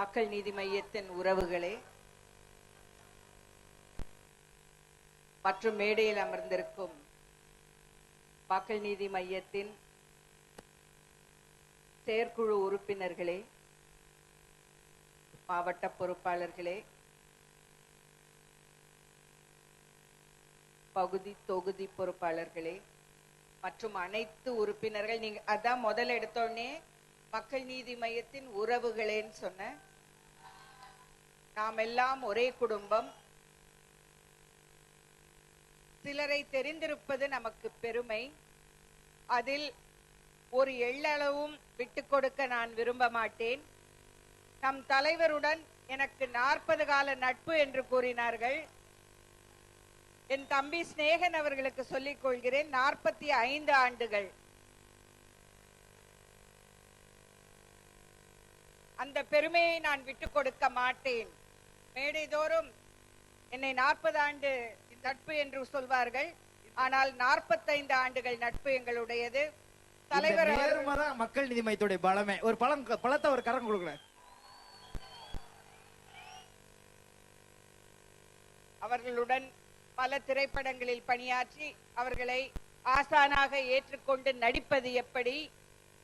மக்கள் நீதி மையத்தின் உறவுகளே மற்றும் மேடையில் அமர்ந்திருக்கும் மக்கள் நீதி மையத்தின் செயற்குழு உறுப்பினர்களே மாவட்ட பொறுப்பாளர்களே பகுதி தொகுதி பொறுப்பாளர்களே மற்றும் அனைத்து உறுப்பினர்கள் நீங்க அதான் முதல்ல எடுத்தோடனே மக்கள் நீதி மையத்தின் உறவுகளேன்னு சொன்ன நாம் எல்லாம் ஒரே குடும்பம். சிலரை தெரிந்திருப்பது நமக்கு பெருமை. அதில் ஒரு எள்ளளவும் விட்டு கொடுக்க நான் விரும்ப மாட்டேன். நம் தலைவருடன் எனக்கு நாற்பது கால நட்பு என்று கூறினார்கள். என் தம்பி சிநேகன் அவர்களுக்கு சொல்லிக் கொள்கிறேன் நாற்பத்தி ஐந்து ஆண்டுகள். அந்த பெருமையை நான் விட்டு கொடுக்க மாட்டேன். மேடைதோறும் என்னை நாற்பது ஆண்டு நட்பு என்று சொல்வார்கள். ஆனால் நாற்பத்தைந்து ஆண்டுகள் நட்பு எங்களுடையது. தலைவர் மக்கள் நீதி மையத்துடைய பலமே. ஒரு பழம் பழத்தை ஒரு கரம் கொடுக்கல. அவர்களுடன் பல திரைப்படங்களில் பணியாற்றி அவர்களை ஆசானாக ஏற்றுக்கொண்டு நடிப்பது எப்படி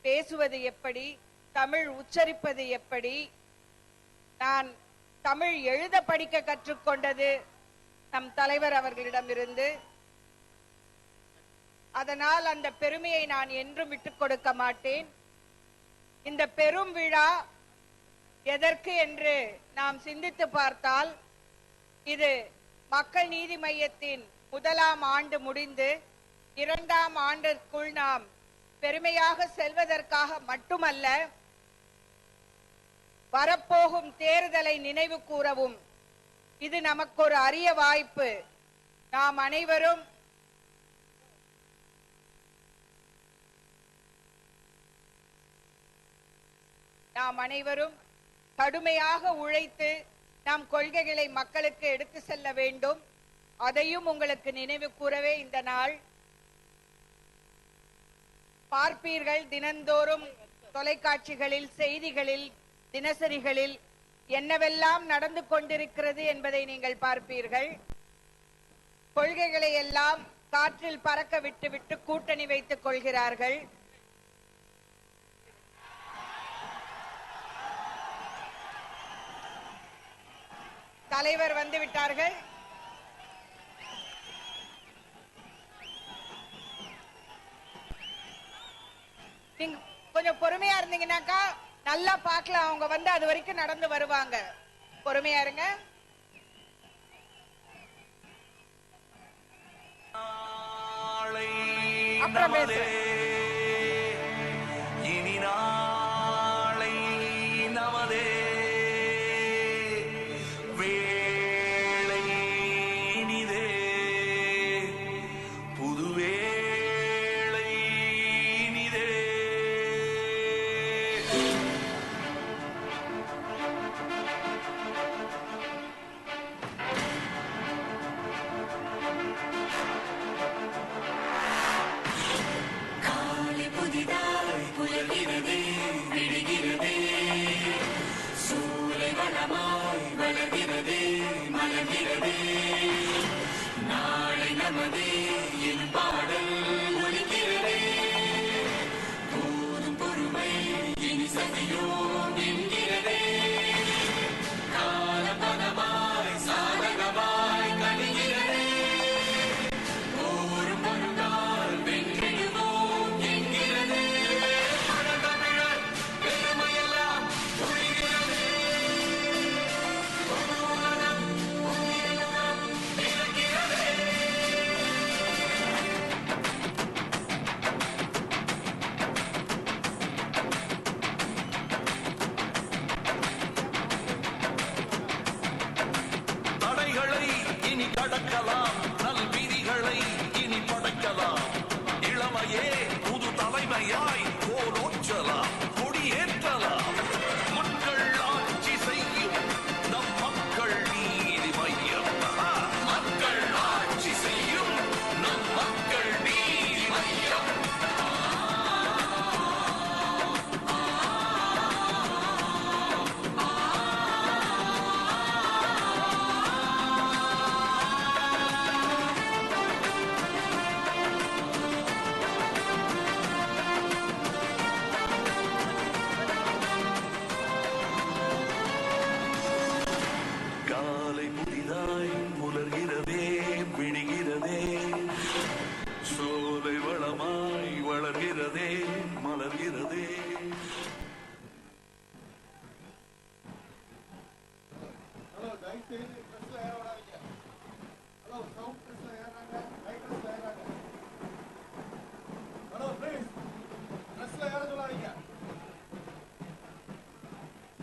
பேசுவது எப்படி தமிழ் உச்சரிப்பது எப்படி நான் தமிழ் எழுத படிக்க கற்றுக்கொண்டது நம் தலைவர் அவர்களிடமிருந்து. அதனால் அந்த பெருமையை நான் என்றும் விட்டுக் கொடுக்க மாட்டேன். இந்த பெரும் விழா எதற்கு என்று நாம் சிந்தித்து பார்த்தால் இது மக்கள் நீதி மையத்தின் முதலாம் ஆண்டு முடிந்து இரண்டாம் ஆண்டிற்குள் நாம் பெருமையாக செல்வதற்காக மட்டுமல்ல வரப்போகும் தேர்தலை நினைவு கூறவும். இது நமக்கு ஒரு அரிய வாய்ப்பு. நாம் அனைவரும் நாம் அனைவரும் கடுமையாக உழைத்து நம் கொள்கைகளை மக்களுக்கு எடுத்து செல்ல வேண்டும். அதையும் உங்களுக்கு நினைவு கூறவே இந்த நாள் பார்ப்பீர்கள். தினந்தோறும் தொலைக்காட்சிகளில் செய்திகளில் தினசரிகளில் என்னவெல்லாம் நடந்து கொண்டிருக்கிறது என்பதை நீங்கள் பார்ப்பீர்கள். கொள்கைகளை எல்லாம் காற்றில் பறக்க விட்டு விட்டு கூட்டணி வைத்துக் கொள்கிறார்கள். தலைவர் வந்து விட்டார்கள். நீங்க கொஞ்சம் பொறுமையா இருந்தீங்கன்னாக்கா நல்லா பார்க்கலாம் அவங்க வந்து அது வரைக்கும் நடந்து வருவாங்க பொறுமையா இருங்க அப்புறம். பேசுறேன். மலர்கிறதே நாளை நமதே என் பாடல் ஒலிக்கிறதே. போதும் பொறுமை இனி சதியோம்.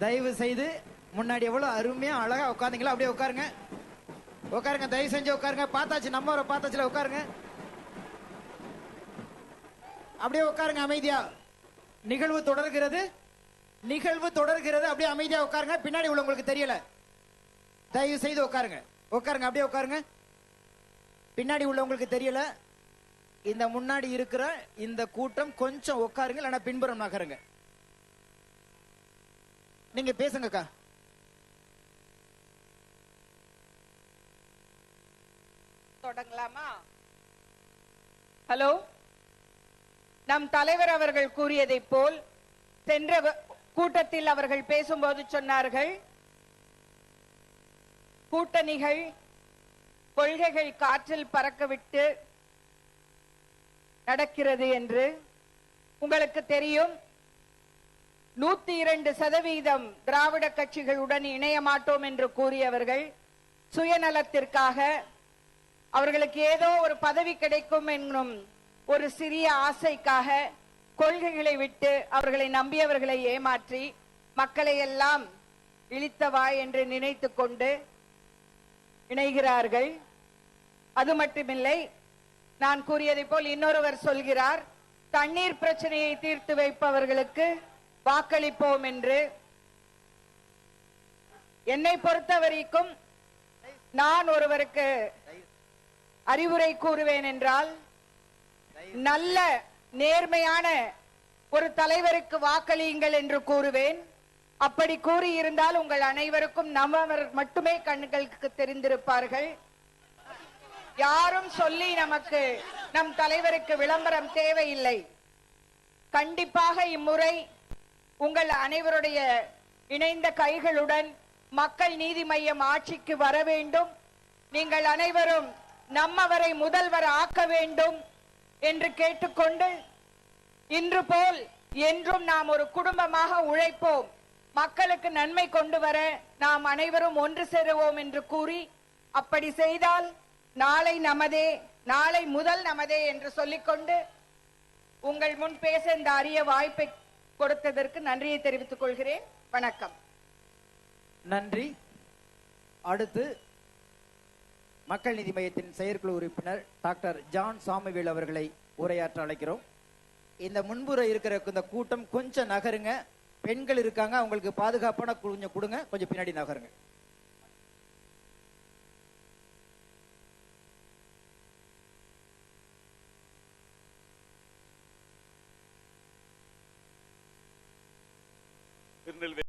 தயவு செய்து முன்னாடி எவ்வளவு அருமையா அழகா உட்காந்தீங்களோ அப்படியே உட்காருங்க. உட்காருங்க தயவு செஞ்சு உட்காருங்க. பார்த்தாச்சு நம்ம ஒரு பார்த்தாச்சுல உட்காருங்க. அப்படியே உட்காருங்க அமைதியா. நிகழ்வு தொடர்கிறது. நிகழ்வு தொடர்கிறது. அப்படியே அமைதியா உட்காருங்க. பின்னாடி உள்ளவங்களுக்கு தெரியல. தயவு செய்து உட்காருங்க. உட்காருங்க அப்படியே உட்காருங்க. பின்னாடி உள்ளவங்களுக்கு தெரியல. இந்த முன்னாடி இருக்கிற இந்த கூட்டம் கொஞ்சம் உட்காருங்க இல்லைன்னா பின்புறம் நகருங்க. நீங்க பேசுங்கக்கா தொடங்கலாமா? ஹலோ? நம் தலைவர் அவர்கள் கூறியதை போல் சென்ற கூட்டத்தில் அவர்கள் பேசும்போது சொன்னார்கள் கூட்டணிகள் கொள்கைகள் காற்றில் பறக்கவிட்டு நடக்கிறது என்று. உங்களுக்கு தெரியும் நூத்தி இரண்டு சதவீதம் திராவிட கட்சிகளுடன் இணைய மாட்டோம் என்று கூறியவர்கள் சுயநலத்திற்காக அவர்களுக்கு ஏதோ ஒரு பதவி கிடைக்கும் என்னும் ஒரு சிறிய ஆசைக்காக கொள்கைகளை விட்டு அவர்களை நம்பியவர்களை ஏமாற்றி மக்களை எல்லாம் இழித்தவா என்று நினைத்து கொண்டு இணைகிறார்கள். அது மட்டுமில்லை நான் கூறியதை போல் இன்னொருவர் சொல்கிறார் தண்ணீர் பிரச்சனையை தீர்த்து வைப்பவர்களுக்கு வாக்களிப்போம் என்று என்னை பொறுத்தவரைக்கும் நான் ஒருவருக்கு அறிவுரை கூறுவேன் என்றால் நல்ல நேர்மையான ஒரு தலைவருக்கு வாக்களியுங்கள் என்று கூறுவேன். அப்படி கூறியிருந்தால் உங்கள் அனைவருக்கும் நம்மவர் மட்டுமே கண்களுக்கு தெரிந்திருப்பார்கள். யாரும் சொல்லி நமக்கு நம் தலைவருக்கு விளம்பரம் தேவையில்லை. கண்டிப்பாக இம்முறை உங்கள் அனைவருடைய இணைந்த கைகளுடன் மக்கள் நீதி மையம் ஆட்சிக்கு வர வேண்டும். நீங்கள் அனைவரும் நம்மவரை முதல்வர் ஆக்க வேண்டும் என்று கேட்டுக்கொண்டு இன்று போல் என்றும் நாம் ஒரு குடும்பமாக உழைப்போம். மக்களுக்கு நன்மை கொண்டு வர நாம் அனைவரும் ஒன்று சேருவோம் என்று கூறி அப்படி செய்தால் நாளை நமதே நாளை முதல் நமதே என்று சொல்லிக்கொண்டு உங்கள் முன் பேச இந்த அரிய வாய்ப்பை கொடுத்ததற்கு நன்றியை தெரிவித்துக் கொள்கிறேன். வணக்கம். நன்றி. அடுத்து மக்கள் நீதி மையத்தின் செயற்குழு உறுப்பினர் டாக்டர் ஜான் சாமிவேல் அவர்களை உரையாற்ற அழைக்கிறோம். இந்த முன்புற இருக்கிற இந்த கூட்டம் கொஞ்சம் நகருங்க. பெண்கள் இருக்காங்க அவங்களுக்கு பாதுகாப்பான கொஞ்சம் கொடுங்க. கொஞ்சம் பின்னாடி நகருங்க.